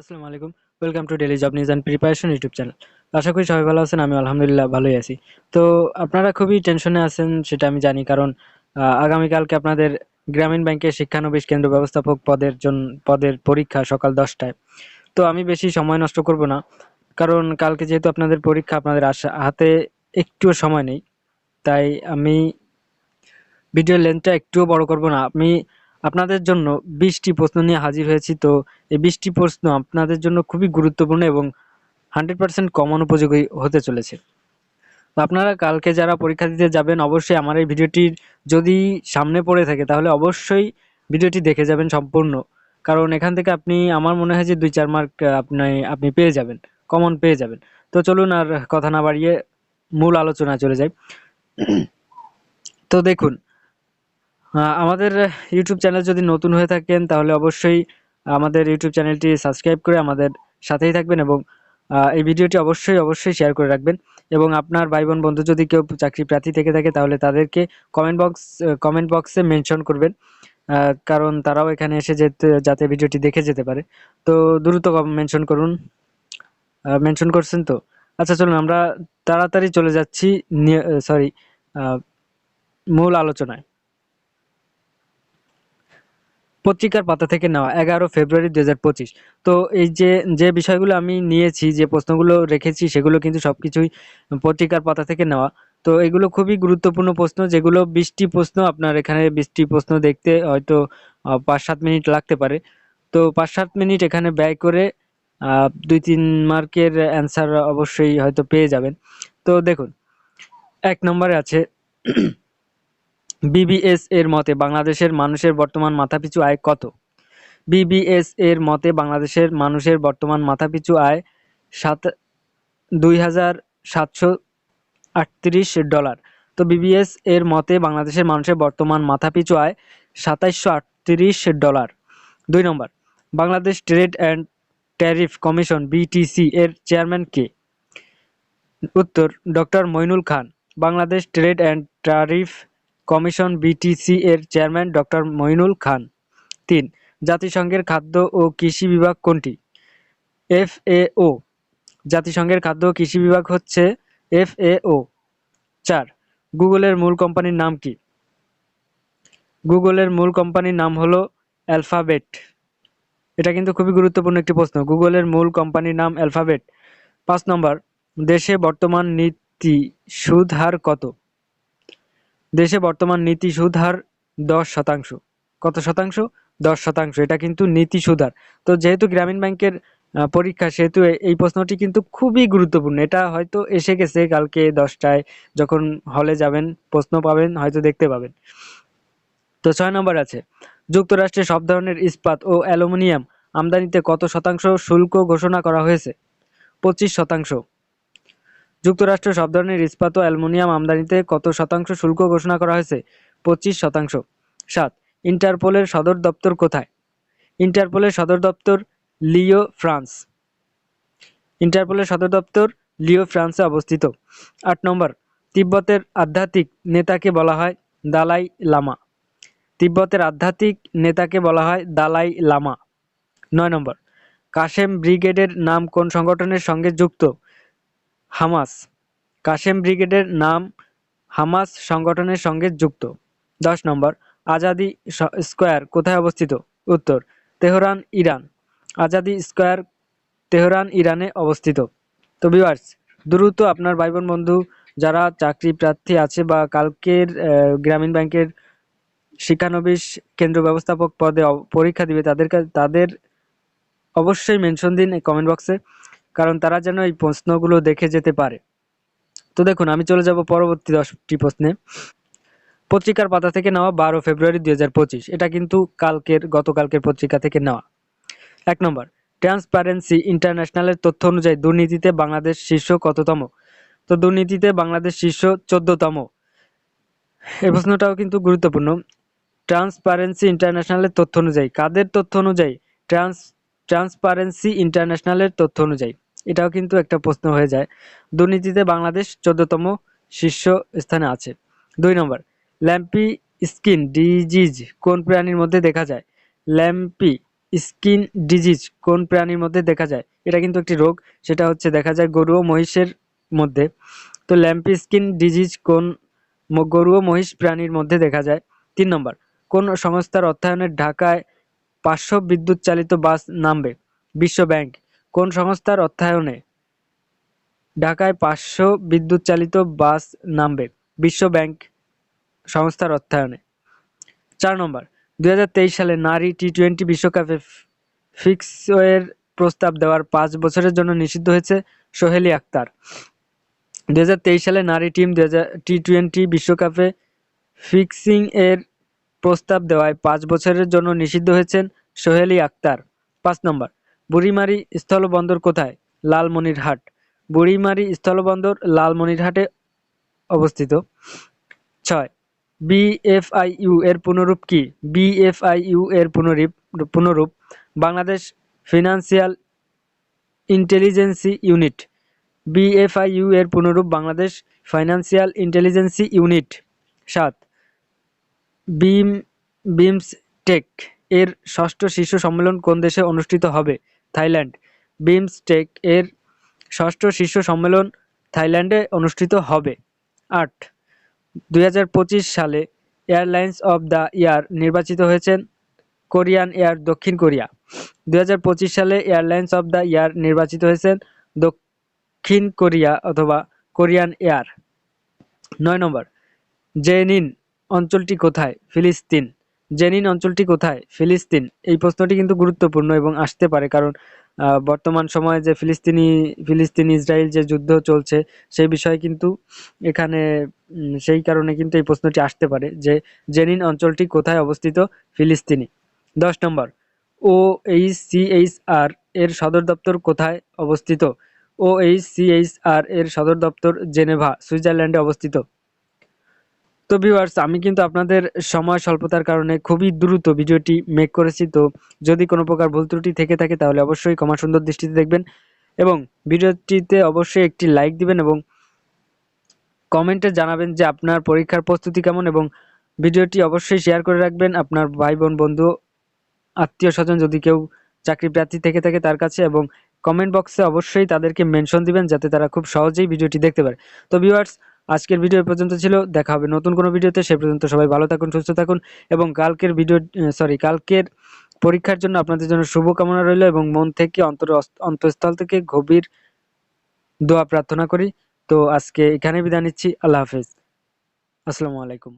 আসসালামু আলাইকুম। Welcome to daily job news and preparation YouTube channel আশা করি সবাই ভালো আছেন আমি আলহামদুলিল্লাহ ভালোই আছি। তো আপনারা খুবই টেনশনে আছেন, সেটা আমি জানি কারণ আগামীকালকে আপনাদের গ্রামীণ ব্যাংকের শিক্ষানবিশ কেন্দ্র ব্যবস্থাপক পদের জন্য পদের পরীক্ষা সকাল দশটায়। তো আমি বেশি সময় নষ্ট করব না, কারণ কালকে যেহেতু আপনাদের পরীক্ষা আপনাদের আশা, হাতে একটুও সময় নেই, তাই আমি ভিডিওর লেন্থটা একটুও বড় করব না। আমি আপনাদের জন্য বিশটি প্রশ্ন নিয়ে হাজির হয়েছি। তো এই বিশটি প্রশ্ন আপনাদের জন্য খুবই গুরুত্বপূর্ণ এবং হান্ড্রেড পার্সেন্ট কমন উপযোগী হতে চলেছে। তো আপনারা কালকে যারা পরীক্ষা দিতে যাবেন, অবশ্যই আমার এই ভিডিওটির যদি সামনে পড়ে থাকে, তাহলে অবশ্যই ভিডিওটি দেখে যাবেন সম্পূর্ণ। কারণ এখান থেকে আপনি, আমার মনে হয় যে দুই চার মার্ক আপনি আপনি পেয়ে যাবেন কমন পেয়ে যাবেন। তো চলুন আর কথা না বাড়িয়ে মূল আলোচনা চলে যাই। তো দেখুন আমাদের ইউটিউব চ্যানেল যদি নতুন হয়ে থাকেন, তাহলে অবশ্যই আমাদের ইউটিউব চ্যানেলটি সাবস্ক্রাইব করে আমাদের সাথেই থাকবেন এবং এই ভিডিওটি অবশ্যই অবশ্যই শেয়ার করে রাখবেন। এবং আপনার ভাই বোন বন্ধু যদি কেউ চাকরি প্রার্থী থেকে থাকে, তাহলে তাদেরকে কমেন্ট বক্স কমেন্ট বক্সে মেনশন করবেন। কারণ তারাও এখানে এসে যেতে, যাতে ভিডিওটি দেখে যেতে পারে। তো দ্রুত মেনশন করুন। মেনশন করছেন তো? আচ্ছা চলুন আমরা তাড়াতাড়ি চলে যাচ্ছি সরি মূল আলোচনায়। পত্রিকার পাতা থেকে নেওয়া, এগারো ফেব্রুয়ারি দু হাজার পঁচিশ। তো এই যে যে বিষয়গুলো আমি নিয়েছি, যে প্রশ্নগুলো রেখেছি, সেগুলো কিন্তু সব কিছুই পত্রিকার পাতা থেকে নেওয়া। তো এগুলো খুবই গুরুত্বপূর্ণ প্রশ্ন, যেগুলো বিশটি প্রশ্ন, আপনার এখানে বিশটি প্রশ্ন দেখতে হয়তো পাঁচ সাত মিনিট লাগতে পারে। তো পাঁচ সাত মিনিট এখানে ব্যয় করে দুই তিন মার্কের অ্যান্সার অবশ্যই হয়তো পেয়ে যাবেন। তো দেখুন, এক নম্বরে আছে বিবিএস এর মতে বাংলাদেশের মানুষের বর্তমান মাথাপিছু আয় কত? বিবিএস এর মতে বাংলাদেশের মানুষের বর্তমান মাথাপিছু আয় সাত, দুই হাজার সাতশো আটত্রিশ ডলার। তো বিবিএস এর মতে বাংলাদেশের মানুষের বর্তমান মাথাপিছু আয় সাতাইশশো আটত্রিশ ডলার। দুই নম্বর, Bangladesh trade and tariff commission BTC এর চেয়ারম্যান কে? উত্তর, doctor Moinul Khan. Bangladesh trade and tariff commission BTC এর চেয়ারম্যান ডক্টর মইনুল খান। তিন, জাতিসংঘের খাদ্য ও কৃষি বিভাগ কোনটি? এফএও, জাতিসংঘের খাদ্য ও কৃষি বিভাগ হচ্ছে এফএও। চার, গুগলের মূল কোম্পানির নাম কি? গুগলের মূল কোম্পানির নাম হলো অ্যালফাবেট। এটা কিন্তু খুবই গুরুত্বপূর্ণ একটি প্রশ্ন। গুগলের মূল কোম্পানির নাম অ্যালফাবেট। পাঁচ নম্বর, দেশে বর্তমান নীতি সুদ হার কত? দেশে বর্তমান নীতি সুদ হার দশ শতাংশ। কত শতাংশ? দশ শতাংশ। এটা কিন্তু নীতি সুধার। তো যেহেতু গ্রামীণ ব্যাংকের পরীক্ষা, সেহেতু এই প্রশ্নটি কিন্তু খুবই গুরুত্বপূর্ণ। এটা হয়তো এসে গেছে কালকে দশটায়, যখন হলে যাবেন, প্রশ্ন পাবেন, হয়তো দেখতে পাবেন। তো ছয় নম্বর আছে। যুক্তরাষ্ট্রে সব ধরনের ইস্পাত ও অ্যালুমিনিয়াম আমদানিতে কত শতাংশ শুল্ক ঘোষণা করা হয়েছে? পঁচিশ শতাংশ। যুক্তরাষ্ট্রে সব ধরনের ইস্পাত ও অ্যালুমিনিয়াম আমদানিতে কত শতাংশ শুল্ক ঘোষণা করা হয়েছে? পঁচিশ শতাংশ। সাত, ইন্টারপোলের সদর দপ্তর কোথায়? ইন্টারপোলের সদর দপ্তর লিও, ফ্রান্স। ইন্টারপোলের সদর দপ্তর লিও, ফ্রান্সে অবস্থিত। আট নম্বর, তিব্বতের আধ্যাত্মিক নেতাকে বলা হয় দালাই লামা। তিব্বতের আধ্যাত্মিক নেতাকে বলা হয় দালাই লামা। নয় নম্বর, কাশেম ব্রিগেডের নাম কোন সংগঠনের সঙ্গে যুক্ত? হামাস, কাশেম ব্রিগেডের নাম হামাস সংগঠনের সঙ্গে যুক্ত। দশ নম্বর, আজাদি স্কোয়ার কোথায় অবস্থিত? উত্তর, Tehran, Iran. Azadi square, Tehran, ইরানে অবস্থিত। তো ভিউয়ার্স দ্রুত আপনার ভাই বোন বন্ধু, যারা চাকরি প্রার্থী আছে বা কালকের গ্রামীণ ব্যাংকের শিক্ষানবিশ কেন্দ্র ব্যবস্থাপক পদে পরীক্ষা দিবে তাদের তাদের অবশ্যই মেনশন দিন কমেন্ট বক্সে কারণ তারা যেন এই প্রশ্নগুলো দেখে যেতে পারে। তো দেখুন, আমি চলে যাব পরবর্তী দশটি প্রশ্নে। পত্রিকার পাতা থেকে নেওয়া বারো ফেব্রুয়ারি দু হাজার পঁচিশ। এটা কিন্তু কালকের, গতকালকের পত্রিকা থেকে নেওয়া। এক নম্বর ট্রান্সপারেন্সি ইন্টারন্যাশনালের তথ্য অনুযায়ী দুর্নীতিতে বাংলাদেশ শীর্ষ কততম? তো দুর্নীতিতে বাংলাদেশ শীর্ষ চোদ্দতম। এই প্রশ্নটাও কিন্তু গুরুত্বপূর্ণ। ট্রান্সপারেন্সি ইন্টারন্যাশনালের তথ্য অনুযায়ী, কাদের তথ্য অনুযায়ী? ট্রান্স ট্রান্সপারেন্সি ইন্টারন্যাশনালের তথ্য অনুযায়ী। এটাও কিন্তু একটা প্রশ্ন হয়ে যায়। দুর্নীতিতে বাংলাদেশ চোদ্দতম শীর্ষ স্থানে আছে। দুই নম্বর, ল্যাম্পি স্কিন ডিজিজ কোন প্রাণীর মধ্যে দেখা যায়? ল্যাম্পি স্কিন ডিজিজ কোন প্রাণীর মধ্যে দেখা যায়? এটা কিন্তু একটি রোগ, সেটা হচ্ছে দেখা যায় গরু ও মহিষের মধ্যে। তো ল্যাম্পি স্কিন ডিজিজ কোন গরু ও মহিষ প্রাণীর মধ্যে দেখা যায়? তিন নম্বর, কোন সংস্থার অর্থায়নে ঢাকায় পাঁচশো বিদ্যুৎ চালিত বাস নামবে? বিশ্ব ব্যাংক কোন সংস্থার অর্থায়নে ঢাকায় পাঁচশো বিদ্যুৎ চালিত বাস নামবে? বিশ্ব ব্যাংক সংস্থার অর্থায়নে। চার নম্বর, দুই হাজার তেইশ সালে নারী টি টোয়েন্টি বিশ্বকাপে ফিক্সওয়ের প্রস্তাব দেওয়ার পাঁচ বছরের জন্য নিষিদ্ধ হয়েছে সোহেলি আক্তার। দুই হাজার তেইশ সালে নারী টিম দু হাজার টি টোয়েন্টি বিশ্বকাপে ফিক্সিং এর প্রস্তাব দেওয়ায় পাঁচ বছরের জন্য নিষিদ্ধ হয়েছেন সোহেলি আক্তার। পাঁচ নম্বর বুড়িমারি স্থলবন্দর কোথায়? লালমনিরহাট। বুড়িমারি স্থলবন্দর লালমনিরহাটে অবস্থিত। ছয়, বিএফআইইউ এর পুনরূপ কি? বিএফআইইউ এর পুনরূপ পুনরূপ Bangladesh financial intelligence unit. BFIU এর পুনরূপ বাংলাদেশ ফাইন্যান্সিয়াল ইন্টেলিজেন্সি ইউনিট। সাত, বিম, বিমস টেক এর ষষ্ঠ শীর্ষ সম্মেলন কোন দেশে অনুষ্ঠিত হবে? থাইল্যান্ড। বিমসটেক এর ষষ্ঠ শীর্ষ সম্মেলন থাইল্যান্ডে অনুষ্ঠিত হবে। আট, দুই সালে এয়ারলাইন্স অব দ্য ইয়ার নির্বাচিত হয়েছেন কোরিয়ান এয়ার দক্ষিণ কোরিয়া। দুই হাজার পঁচিশ সালে এয়ারলাইন্স অব দ্য ইয়ার নির্বাচিত হয়েছেন দক্ষিণ কোরিয়া অথবা কোরিয়ান এয়ার। নয় নম্বর, জেনিন অঞ্চলটি কোথায়? ফিলিস্তিন। জেনিন অঞ্চলটি কোথায়? ফিলিস্তিন। এই প্রশ্নটি কিন্তু গুরুত্বপূর্ণ এবং আসতে পারে কারণ বর্তমান সময়ে যে ফিলিস্তিনি, ফিলিস্তিন ইসরায়েল যে যুদ্ধ চলছে সেই বিষয়ে কিন্তু এখানে সেই কারণে কিন্তু এই প্রশ্নটি আসতে পারে যে জেনিন অঞ্চলটি কোথায় অবস্থিত? ফিলিস্তিনি। দশ নম্বর। O H C H R এর সদর দপ্তর কোথায় অবস্থিত? O H C H R এর সদর দপ্তর জেনেভা, সুইজারল্যান্ডে অবস্থিত। তো ভিউয়ার্স আমি কিন্তু আপনাদের সময় স্বল্পতার কারণে খুবই দ্রুত ভিডিওটি মেক করেছি। তো যদি কোনো প্রকার ভুল ত্রুটি থেকে থাকে, তাহলে অবশ্যই ক্ষমা সুন্দর দৃষ্টিতে দেখবেন এবং ভিডিওটিতে অবশ্যই একটি লাইক দিবেন এবং কমেন্টে জানাবেন যে আপনার পরীক্ষার প্রস্তুতি কেমন এবং ভিডিওটি অবশ্যই শেয়ার করে রাখবেন আপনার ভাই বোন বন্ধু, আত্মীয় স্বজন যদি কেউ চাকরি প্রার্থী থেকে থাকে তার কাছে এবং কমেন্ট বক্সে অবশ্যই তাদেরকে মেনশন দিবেন যাতে তারা খুব সহজেই ভিডিওটি দেখতে পারে। তো ভিউয়ার্স আজকের ভিডিও পর্যন্ত ছিল। দেখা হবে নতুন কোনো ভিডিওতে। সে পর্যন্ত সবাই ভালো থাকুন, সুস্থ থাকুন এবং কালকের ভিডিও সরি কালকের পরীক্ষার জন্য আপনাদের জন্য শুভকামনা রইল এবং মন থেকে অন্তর, অন্তঃস্থল থেকে গভীর দোয়া প্রার্থনা করি। তো আজকে এখানে বিদায় নিচ্ছি। আল্লাহ হাফেজ। আসসালামু আলাইকুম।